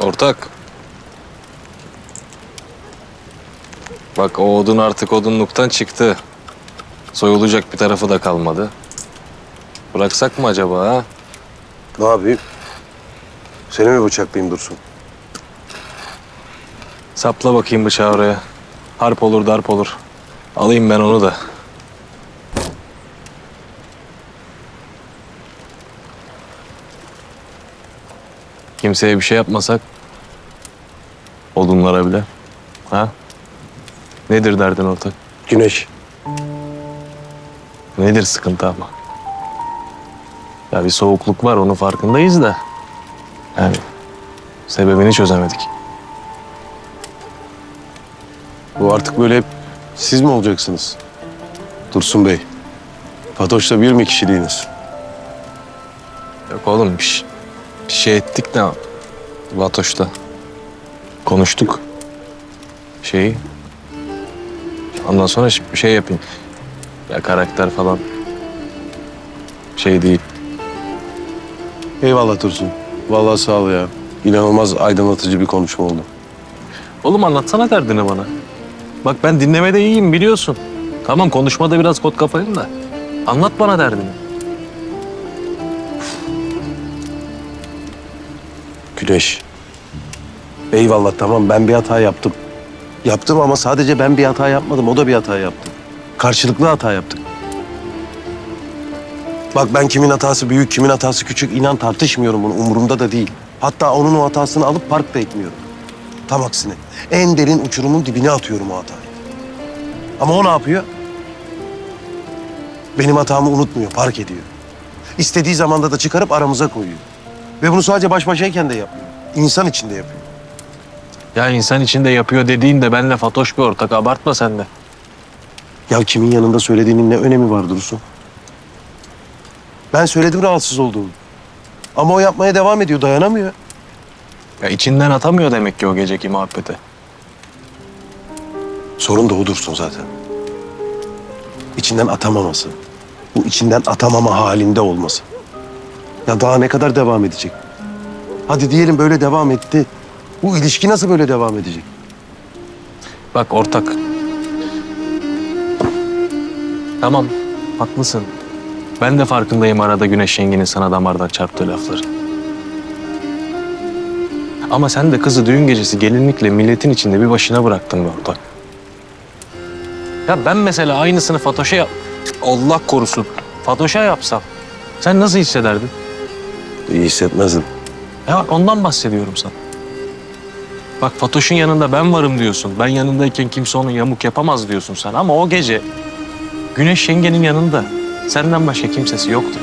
Ortak. Bak o odun artık odunluktan çıktı. Soyulacak bir tarafı da kalmadı. Bıraksak mı acaba ha? Ne yapayım? Seni mi bıçaklayayım Dursun? Sapla bakayım bıçağı oraya. Harp olur darp olur. Alayım ben onu da. Kimseye bir şey yapmasak odunlara bile. Ha? Nedir derdin ortak? Güneş. Nedir sıkıntı ama? Ya bir soğukluk var onun farkındayız da. Yani sebebini çözemedik. Bu artık böyle hep siz mi olacaksınız? Dursun Bey. Fatoş'la bir mi kişiliğiniz? Yok oğlum bir, ş- bir şey ettik de Vatoş'ta. Konuştuk. Şeyi. Ondan sonra bir şey yapayım. Ya karakter falan. Şey değil. Eyvallah Dursun. Vallahi sağ ol ya. İnanılmaz aydınlatıcı bir konuşma oldu. Oğlum anlatsana derdini bana. Bak ben dinlemede iyiyim biliyorsun. Tamam konuşmada biraz kot kafayım da. Anlat bana derdini. Güneş. Eyvallah tamam ben bir hata yaptım. Yaptım ama sadece ben bir hata yapmadım. O da bir hata yaptı. Karşılıklı hata yaptık. Bak ben kimin hatası büyük, kimin hatası küçük inan tartışmıyorum bunu. Umurumda da değil. Hatta onun o hatasını alıp parkta etmiyorum. Tam aksine en derin uçurumun dibine atıyorum o hatayı. Ama o ne yapıyor? Benim hatamı unutmuyor, park ediyor. İstediği zamanda da çıkarıp aramıza koyuyor. Ve bunu sadece baş başayken de yapmıyor. İnsan içinde yapıyor. Ya insan içinde yapıyor dediğin de benle Fatoş bir ortak. Abartma sen de. Ya kimin yanında söylediğinin ne önemi var Dursun? Ben söyledim rahatsız olduğumu. Ama o yapmaya devam ediyor, dayanamıyor. Ya içinden atamıyor demek ki o geceki muhabbeti. Sorun da o Dursun zaten. İçinden atamaması. Bu içinden atamama halinde olması. Ya daha ne kadar devam edecek? Hadi diyelim böyle devam etti. Bu ilişki nasıl böyle devam edecek? Bak ortak. Tamam, haklısın. Ben de farkındayım arada Güneş yengenin sana damardan çarptığı lafları. Ama sen de kızı düğün gecesi gelinlikle milletin içinde bir başına bıraktın be ortak. Ya ben mesela aynısını Fatoş'a yap... Allah korusun. Fatoş'a yapsam. Sen nasıl hissederdin? İyi hissetmezdim. Ya bak ondan bahsediyorum sana. Bak Fatoş'un yanında ben varım diyorsun. Ben yanındayken kimse onun yamuk yapamaz diyorsun sen. Ama o gece Güneş yengenin yanında senden başka kimsesi yoktu.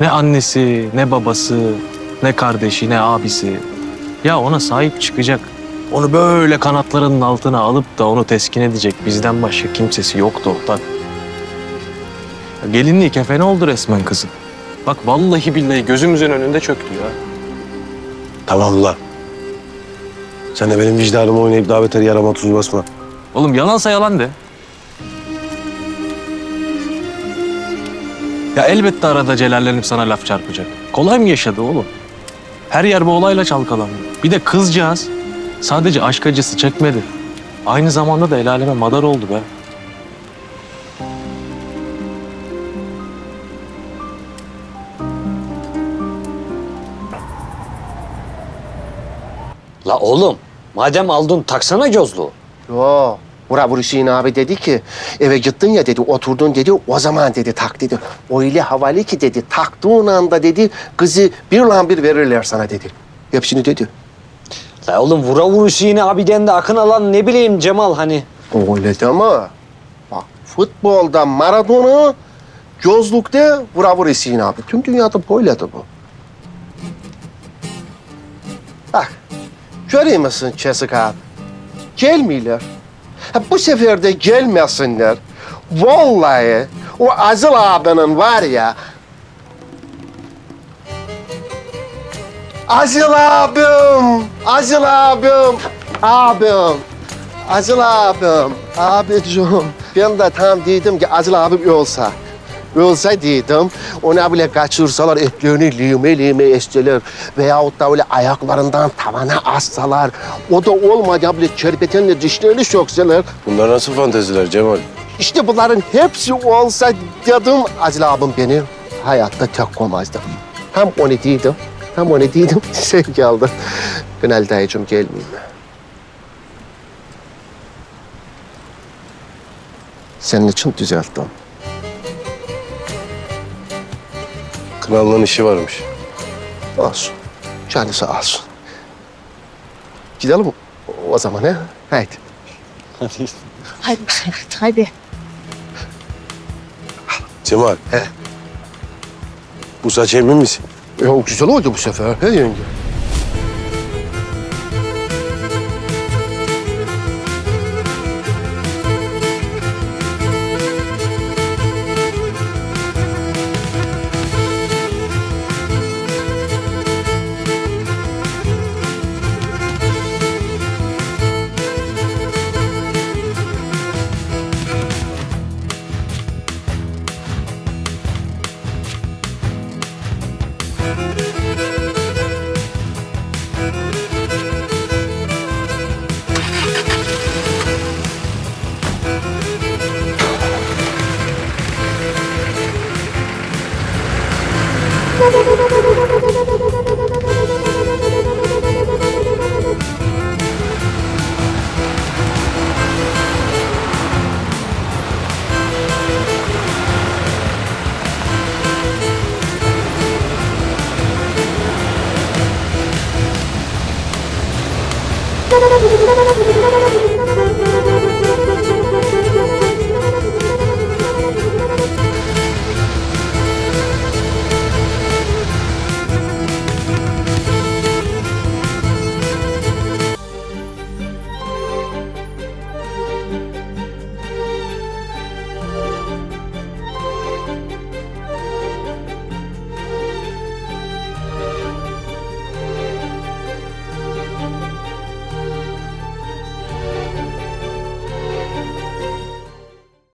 Ne annesi, ne babası, ne kardeşi, ne abisi. Ya ona sahip çıkacak. Onu böyle kanatlarının altına alıp da onu teskin edecek bizden başka kimsesi yoktu ortak. Gelinliği kefene oldu resmen kızın. Bak vallahi billahi gözümüzün önünde çöktü ya. Tamam la. Sen de benim vicdanımı oynayıp daha beter yarama tuz basma. Oğlum yalansa yalan de. Ya elbette arada celallenip sana laf çarpacak. Kolay mı yaşadı oğlum? Her yer bu olayla çalkalandı. Bir de kızcağız sadece aşk acısı çekmedi. Aynı zamanda da el aleme madar oldu be. La oğlum madem aldın taksana gözlüğü. Yo. Bura bu Hüseyin abi dedi ki eve gittin ya dedi oturdun dedi o zaman dedi tak dedi. Öyle havalı ki dedi taktığın anda dedi kızı bir lan bir verirler sana dedi. Hepsini dedi. La oğlum vura vuruşu yine abiden de akın alan ne bileyim Cemal hani. Öyle deme. Bak futbolda Maradona, gözlükte vura vur Hüseyin abi. Tüm dünyada böyledir bu. Bak görüyor musun Kesik abi? Gelmiyorlar. Bu sefer de gelmesinler. Vallahi o Azıl abinin var ya... Azıl abim, Azıl abim, abim. Azıl abim, abicim. Ben de tam dedim ki Azıl abim olsa. Ölseydim ona bile kaçırsalar etlerini lime lime esteler veyahut da öyle ayaklarından tavana assalar. O da olmadı bile çerpetenle dişlerini sökseler. Bunlar nasıl fanteziler Cemal? İşte bunların hepsi olsa dedim Acil abim beni hayatta tek koymazdı. Hem onu değildim, hem onu değildim. Sen geldin. Günel dayıcım gelmeyeyim mi? Senin için düzelttim. Krallığın işi varmış. Olsun. Canı sağ olsun. Gidelim o zaman he? Haydi. Hadi, hadi. Cemal. He. Bu saç emin misin? Ya güzel oldu bu sefer. He yenge? Música ハハハハ!